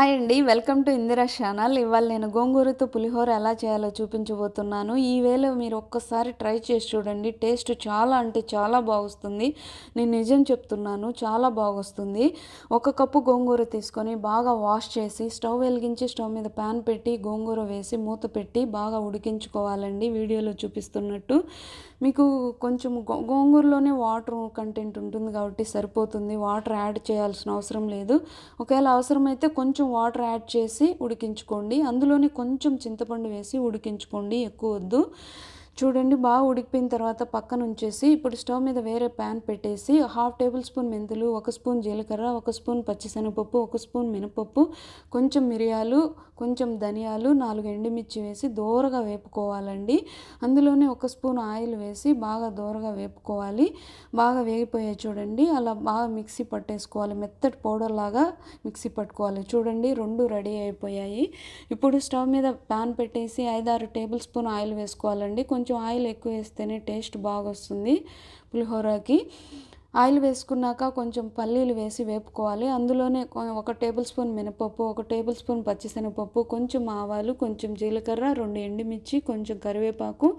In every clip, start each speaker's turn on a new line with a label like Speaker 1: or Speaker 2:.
Speaker 1: Hi అండి welcome to Indira channel. ఇవాళ నేను గోంగూరతో పులిహోర ఎలా చేయాలో చూపించబోతున్నాను. ఈ వేళ మీరు ఒక్కసారి ట్రై చేసి చూడండి. టేస్ట్ చాలా అంటే చాలా బాగుస్తుంది. నేను నిజం చెప్తున్నాను చాలా బాగొస్తుంది. ఒక కప్పు గోంగూర తీసుకొని బాగా వాష్ చేసి స్టవ్ వెలిగించి స్టవ్ మీద ప్యాన్ పెట్టి గోంగూర వేసి మూత పెట్టి బాగా ఉడికించుకోవాలండి. వీడియోలో చూపిస్తున్నట్టు మీకు కొంచెం గో గోంగూరలోనే వాటర్ కంటెంట్ ఉంటుంది కాబట్టి సరిపోతుంది. వాటర్ యాడ్ చేయాల్సిన అవసరం లేదు. ఒకవేళ అవసరమైతే కొంచెం వాటర్ యాడ్ చేసి ఉడికించుకోండి. అందులోనే కొంచెం చింతపండు వేసి ఉడికించుకోండి. ఎక్కువ వద్దు. చూడండి బాగా ఉడికిపోయిన తర్వాత పక్కన ఉంచేసి ఇప్పుడు స్టవ్ మీద వేరే ప్యాన్ పెట్టేసి హాఫ్ టేబుల్ స్పూన్ మెంతులు ఒక స్పూన్ జీలకర్ర ఒక స్పూన్ పచ్చిశనగపప్పు ఒక స్పూన్ మినపప్పు కొంచెం మిరియాలు కొంచెం ధనియాలు నాలుగు ఎండుమిర్చి వేసి దోరగా వేపుకోవాలండి. అందులోనే ఒక స్పూన్ ఆయిల్ వేసి బాగా దోరగా వేపుకోవాలి. బాగా వేగిపోయాయి చూడండి అలా బాగా మిక్సీ పట్టేసుకోవాలి. మెత్తటి పౌడర్ లాగా మిక్సీ పట్టుకోవాలి. చూడండి రెండు రెడీ అయిపోయాయి. ఇప్పుడు స్టవ్ మీద ప్యాన్ పెట్టేసి ఐదారు టేబుల్ స్పూన్ ఆయిల్ వేసుకోవాలండి. కొంచెం కొంచెం ఆయిల్ ఎక్కువ వేస్తేనే టేస్ట్ బాగా వస్తుంది పులిహోరకి. ఆయిల్ వేసుకున్నాక కొంచెం పల్లీలు వేసి వేపుకోవాలి. అందులోనే ఒక టేబుల్ స్పూన్ మినపప్పు ఒక టేబుల్ స్పూన్ పచ్చిశనగపప్పు కొంచెం ఆవాలు కొంచెం జీలకర్ర రెండు ఎండుమిర్చి కొంచెం కరివేపాకు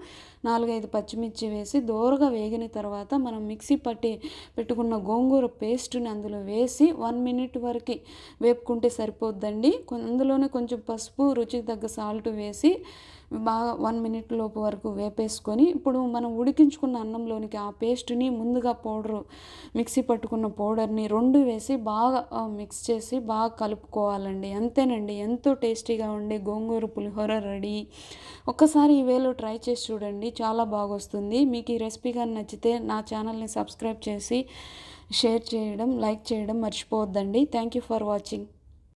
Speaker 1: నాలుగైదు పచ్చిమిర్చి వేసి దోరగా వేగిన తర్వాత మనం మిక్సీ పట్టి పెట్టుకున్న గోంగూర పేస్ట్ని అందులో వేసి వన్ మినిట్ వరకు వేపుకుంటే సరిపోద్దండి. అందులోనే కొంచెం పసుపు రుచికి తగ్గ సాల్ట్ వేసి బాగా వన్ మినిట్ లోపు వరకు వేపేసుకొని ఇప్పుడు మనం ఉడికించుకున్న అన్నంలోనికి ఆ పేస్ట్ని ముందుగా పౌడరు మిక్సీ పట్టుకున్న పౌడర్ని రెండు వేసి బాగా మిక్స్ చేసి బాగా కలుపుకోవాలండి. అంతేనండి ఎంతో టేస్టీగా ఉండే గోంగూర పులిహోర రెడీ. ఒక్కసారి ఈ వేలో ట్రై చేసి చూడండి చాలా బాగొస్తుంది. మీకు ఈ రెసిపీ కానీ నచ్చితే నా ఛానల్ని సబ్స్క్రైబ్ చేసి షేర్ చేయడం లైక్ చేయడం మర్చిపోవద్దండి. Thank you for watching.